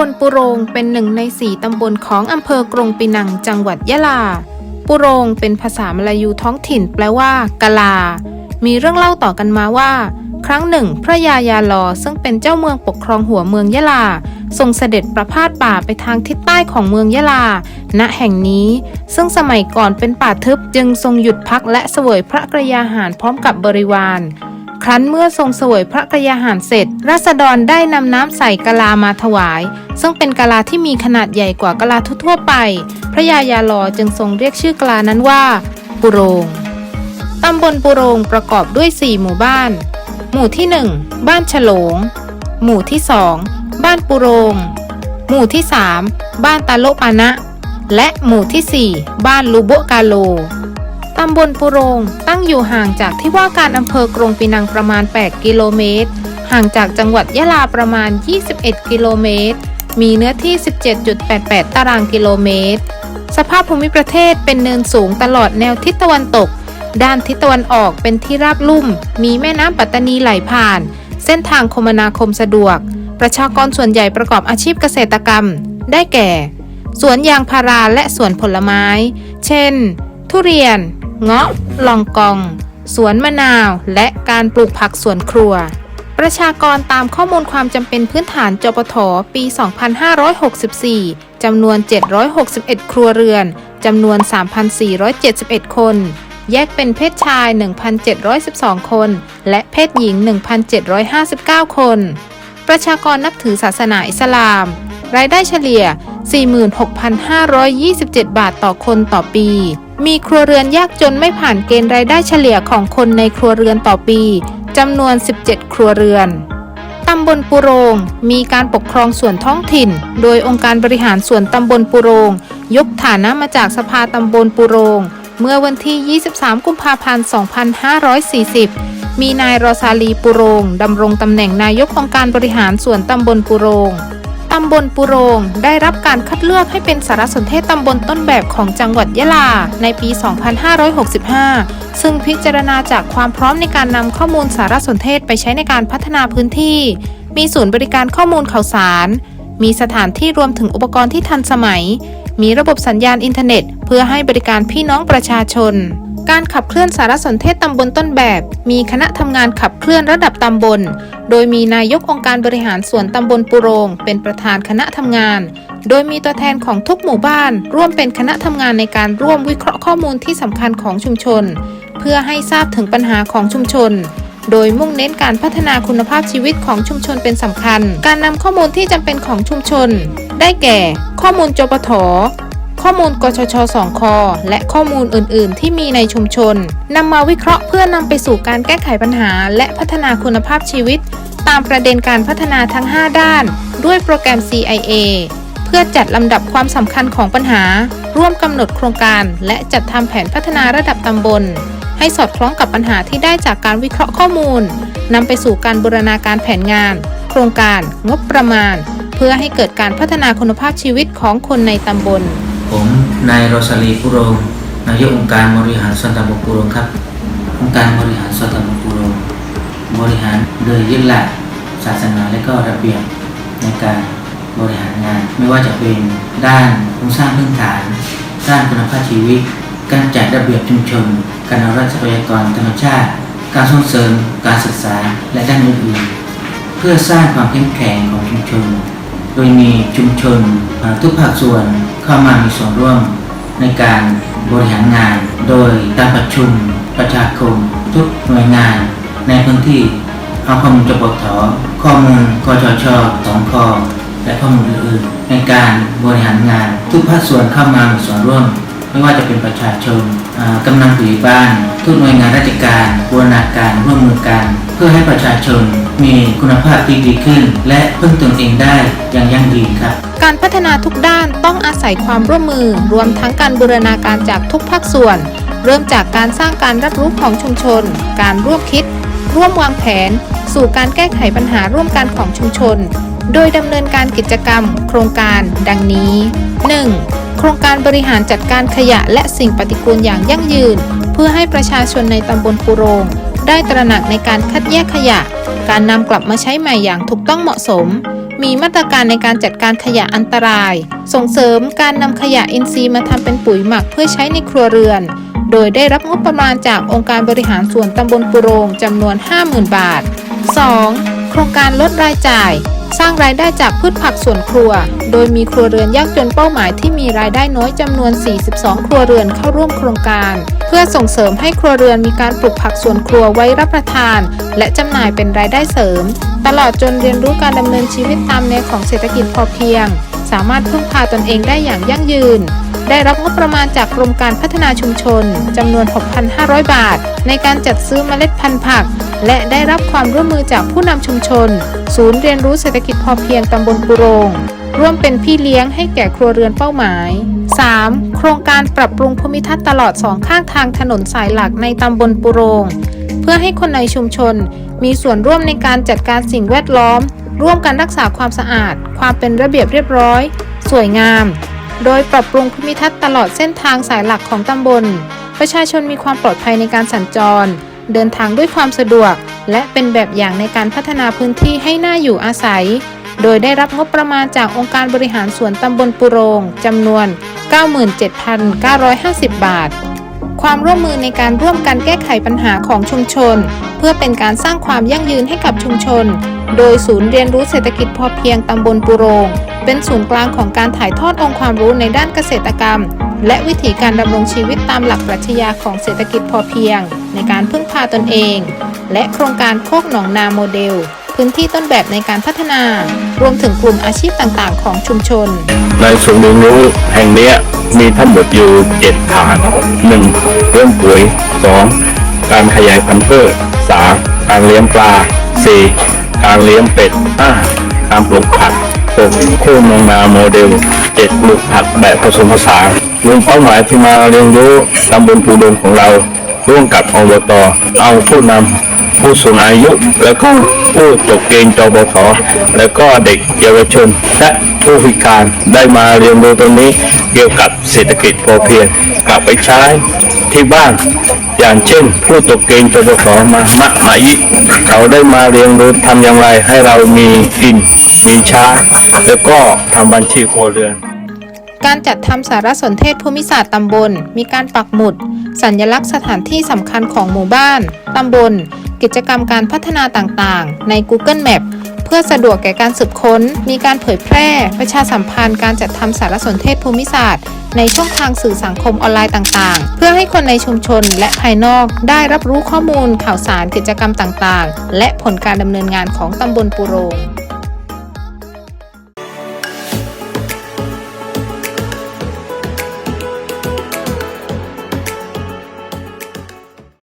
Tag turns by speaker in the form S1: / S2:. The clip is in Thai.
S1: บลปุโรงเป็นหนึ่งในสี่ตำบลของอำเภอกรงปีนังจังหวัดยะลา ปุโรงเป็นภาษามลายูท้องถิ่นแปลว่ากะลา มีเรื่องเล่าต่อกันมาว่า ครั้งหนึ่ง พระยายาลอซึ่งเป็นเจ้าเมืองปกครองหัวเมืองยะลา ทรงเสด็จประพาสป่าไปทางทิศใต้ของเมืองยะลา ณแห่งนี้ ซึ่งสมัยก่อนเป็นป่าทึบจึงทรงหยุดพักและเสวยพระกระยาหารพร้อมกับบริวาร ครั้นเมื่อทรงเสวยพระกรยาหารเสร็จ ราษฎรได้นำน้ำใส่กะลามาถวาย ซึ่งเป็นกะลาที่มีขนาดใหญ่กว่ากะลาทั่วไป พระยายาลอจึงทรงเรียกชื่อกะลานั้นว่า ปุโรงตำบลปุโรงประกอบด้วย 4 หมู่บ้าน หมู่ที่ 1 บ้านฉลง หมู่ที่ 2 บ้านปุโรง หมู่ที่ 3 บ้านตาโลปานะ และหมู่ทีสี่4 บ้านลูโบกาโล ตำบลปุโรง ตั้งอยู่ห่างจากที่ว่าการอำเภอกรงปีนังประมาณ 8 กิโลเมตร ห่างจากจังหวัดยะลาประมาณ 21 กิโลเมตร มีเนื้อที่ 17.88 ตารางกิโลเมตร สภาพภูมิประเทศเป็นเนินสูงตลอดแนวทิศตะวันตก ด้านทิศตะวันออกเป็นที่ราบลุ่ม มีแม่น้ำปัตตานีไหลผ่าน เส้นทางคมนาคมสะดวก ประชากรส่วนใหญ่ประกอบอาชีพเกษตรกรรม ได้แก่ สวนยางพาราและสวนผลไม้ เช่น ทุเรียน เงาะลองกอง สวนมะนาว และการปลูกผักสวนครัว ประชากรตามข้อมูลความจำเป็นพื้นฐานจปทปี 2564 จำนวน 761 ครัวเรือน จำนวน 3,471 คน แยกเป็นเพศชาย 1,712 คน และเพศหญิง 1,759 คน ประชากรนับถือศาสนาอิสลาม รายได้เฉลี่ย 46,527 บาทต่อคนต่อปี มีครัวเรือนยากจนไม่ผ่านเกณฑ์รายได้เฉลี่ยของคนในครัวเรือนต่อปีจำนวน 17 ครัวเรือน ตำบลปุโรง มีการปกครองส่วนท้องถิ่น โดยองค์การบริหารส่วนตำบลปุโรง ยกฐานะมาจากสภาตำบลปุโรง เมื่อวันที่ 23 กุมภาพันธ์ 2540 มีนายรอซาลีปุโรงดำรงตำแหน่งนายกองค์การบริหารส่วนตำบลปุโรงำบลปุโรง ได้รับการคัดเลือกให้เป็นสารสนเทศตำบลต้นแบบของจังหวัดยะลา ในปี 2565 ซึ่งพิจารณาจากความพร้อมในการนำข้อมูลสารสนเทศไปใช้ในการพัฒนาพื้นที่ มีศูนย์บริการข้อมูลข่าวสาร มีสถานที่รวมถึงอุปกรณ์ที่ทันสมัย มีระบบสัญญาณอินเทอร์เน็ต เพื่อให้บริการพี่น้องประชาชน การขับเคลื่อนสารสนเทศตำบลต้นแบบ มีคณะทำงานขับเคลื่อนระดับตำบล โดยมีนายกองค์การบริหารส่วนตำบลปุโรง เป็นประธานคณะทำงาน โดยมีตัวแทนของทุกหมู่บ้าน ร่วมเป็นคณะทำงานในการร่วมวิเคราะห์ข้อมูลที่สำคัญของชุมชน เพื่อให้ทราบถึงปัญหาของชุมชนโดยมุ่งเน้นการพัฒนาคุณภาพชีวิตของชุมชนเป็นสำคัญ การนำข้อมูลที่จำเป็นของชุมชน ได้แก่ ข้อมูลจปท ข้อมูลกชชสองคและข้อมูลอื่น ๆ ที่มีในชุมชนนำมาวิเคราะห์เพื่อนำไปสู่การแก้ไขปัญหา และพัฒนาคุณภาพชีวิต ตามประเด็นการพัฒนาทั้ง 5 ด้าน ด้วยโปรแกรม CIA เพื่อจัดลำดับความสำคัญของปัญหา ร่วมกำหนดโครงการ และจัดทำแผนพัฒนาระดับตำบล ให้สอดคล้องกับปัญหาที่ได้จากการวิเคราะห์ข้อมูลนำไปสู่การบูรณาการแผนงาน โครงการ งบประมาณ เพื่อให้เกิดการพัฒนาคุณภาพชีวิตของคนในตำบล
S2: นายโรซาลีปุโรงนายกองค์การบริหารส่วนตำบลปุโรงครับ องค์การบริหารส่วนตำบลปุโรงบริหารโดยยึดหลักศาสนาและก็ระเบียบในการบริหารงาน ไม่ว่าจะเป็นด้านโครงสร้างพื้นฐาน ด้านคุณภาพชีวิต การจัดระเบียบชุมชน การเอาทรัพยากรธรรมชาติ การส่งเสริมการศึกษาและด้านอื่นๆเพื่อสร้างความเข้มแข็งของชุมชน โดยมีชุมชนทุกภาคส่วนเข้ามามีส่วนร่วมในการบริหารงาน โดยการประชุมประชาคม ทุกหน่วยงานในพื้นที่เอาข้อมูลจปทข้อมูลกชชสองคและข้อมูลอื่นๆในการบริหารงาน ทุกภาคส่วนเข้ามามีส่วนร่วม ไม่ว่าจะเป็นประชาชนกำนันผู้ใหญ่บ้าน ทุกหน่วยงานราชการบูรณาการร่วมมือกันเพื่อให้ประชาชนมีคุณภาพที่ดีขึ้น และพึ่งตนเองได้อย่างยั่งยืนครับ
S1: การพัฒนาทุกด้านต้องอาศัยความร่วมมือ รวมทั้งการบูรณาการจากทุกภาคส่วน เริ่มจากการสร้างการรับรู้ของชุมชน การร่วมคิด ร่วมวางแผน สู่การแก้ไขปัญหาร่วมกันของชุมชน โดยดำเนินการกิจกรรม โครงการ ดังนี้ 1. โครงการบริหารจัดการขยะและสิ่งปฏิกูลอย่างยั่งยืน เพื่อให้ประชาชนในตำบลปูโรง ได้ตระหนักในการคัดแยกขยะ การนำกลับมาใช้ใหม่อย่างถูกต้องเหมาะสม มีมาตรการในการจัดการขยะอันตราย ส่งเสริมการนำขยะอินทรีย์มาทำเป็นปุ๋ยหมักเพื่อใช้ในครัวเรือน โดยได้รับงบประมาณจากองค์การบริหารส่วนตำบลปุโรงจำนวน 50,000 บาท 2. โครงการลดรายจ่าย สร้างรายได้จากพืชผักสวนครัว โดยมีครัวเรือนยากจนเป้าหมายที่มีรายได้น้อยจำนวน 42 ครัวเรือนเข้าร่วมโครงการ เพื่อส่งเสริมให้ครัวเรือนมีการปลูกผักสวนครัวไว้รับประทาน และจำหน่ายเป็นรายได้เสริม ตลอดจนเรียนรู้การดำเนินชีวิตตามแนวของเศรษฐกิจพอเพียง สามารถพึ่งพาตนเองได้อย่างยั่งยืน ได้รับงบประมาณจากกรมการพัฒนาชุมชนจำนวน 6,500 บาท ในการจัดซื้อเมล็ดพันธุ์ผัก และได้รับความร่วมมือจากผู้นำชุมชน ศูนย์เรียนรู้เศรษฐกิจพอเพียงตำบลปุโรงร่วมเป็นพี่เลี้ยงให้แก่ครัวเรือนเป้าหมาย 3. โครงการปรับปรุงภูมิทัศน์ตลอดสองข้างทางถนนสายหลักในตำบลปุโรง เพื่อให้คนในชุมชน มีส่วนร่วมในการจัดการสิ่งแวดล้อม ร่วมกันรักษาความสะอาด ความเป็นระเบียบเรียบร้อย สวยงาม โดยปรับปรุงภูมิทัศน์ตลอดเส้นทางสายหลักของตำบล ประชาชนมีความปลอดภัยในการสัญจร เดินทางด้วยความสะดวก และเป็นแบบอย่างในการพัฒนาพื้นที่ให้น่าอยู่อาศัย โดยได้รับงบประมาณจากองค์การบริหารส่วนตำบลปุโรงจำนวน 97,950 บาท ความร่วมมือในการร่วมกันแก้ไขปัญหาของชุมชน เพื่อเป็นการสร้างความยั่งยืนให้กับชุมชน โดยศูนย์เรียนรู้เศรษฐกิจพอเพียงตำบลปุโรง เป็นศูนย์กลางของการถ่ายทอดองค์ความรู้ในด้านเกษตรกรรม และวิถีการดำรงชีวิตตามหลักปรัชญาของเศรษฐกิจพอเพียง ในการพึ่งพาตนเอง และโครงการโคกหนองนาโมเดล พื้นที่ต้นแบบในการพัฒนา รวมถึงกลุ่มอาชีพต่างๆ ของชุมชน
S3: ในศูนย์เรียนรู้แห่งนี้มีทั้งหมดอยู่เจ็ดฐาน 1. เรื่องปุ๋ย 2. การขยายพันธุ์พืช 3. การเลี้ยงปลา 4. การเลี้ยงเป็ด 5. การปลูกผัก 6. คู่นงนาโมเดล 7. ปลูกผักแบบผสมผสานรวมเป้าหมายที่มาเรียนรู้ตำบลปูดงของเรา ร่วมกับอบตเอาผู้นำผู้สูงอายุ แล้วก็ ผู้ตกเกณฑ์จบทแล้วก็เด็กเยาวชน และผู้พิการได้มาเรียนรู้ตรงนี้เกี่ยวกับเศรษฐกิจพอเพียงกลับไปใช้ที่บ้านอย่างเช่น ผู้ตกเกณฑ์จบทมามะมายิเขาได้มาเรียนรู้ทำอย่างไรให้เรามีกินมีใช้แล้วก็ทำบัญชีครัวเรือน
S1: การจัดทำสารสนเทศภูมิศาสตร์ตำบล มีการปักหมุด สัญลักษณ์สถานที่สำคัญของหมู่บ้าน ตำบล กิจกรรมการพัฒนาต่างๆ ใน Google Map เพื่อสะดวกแก่การสืบค้น มีการเผยแพร่ ประชาสัมพันธ์การจัดทำสารสนเทศภูมิศาสตร์ ในช่องทางสื่อสังคมออนไลน์ต่างๆ เพื่อให้คนในชุมชนและภายนอกได้รับรู้ข้อมูลข่าวสารกิจกรรมต่างๆ และผลการดำเนินงานของตำบลปูโรง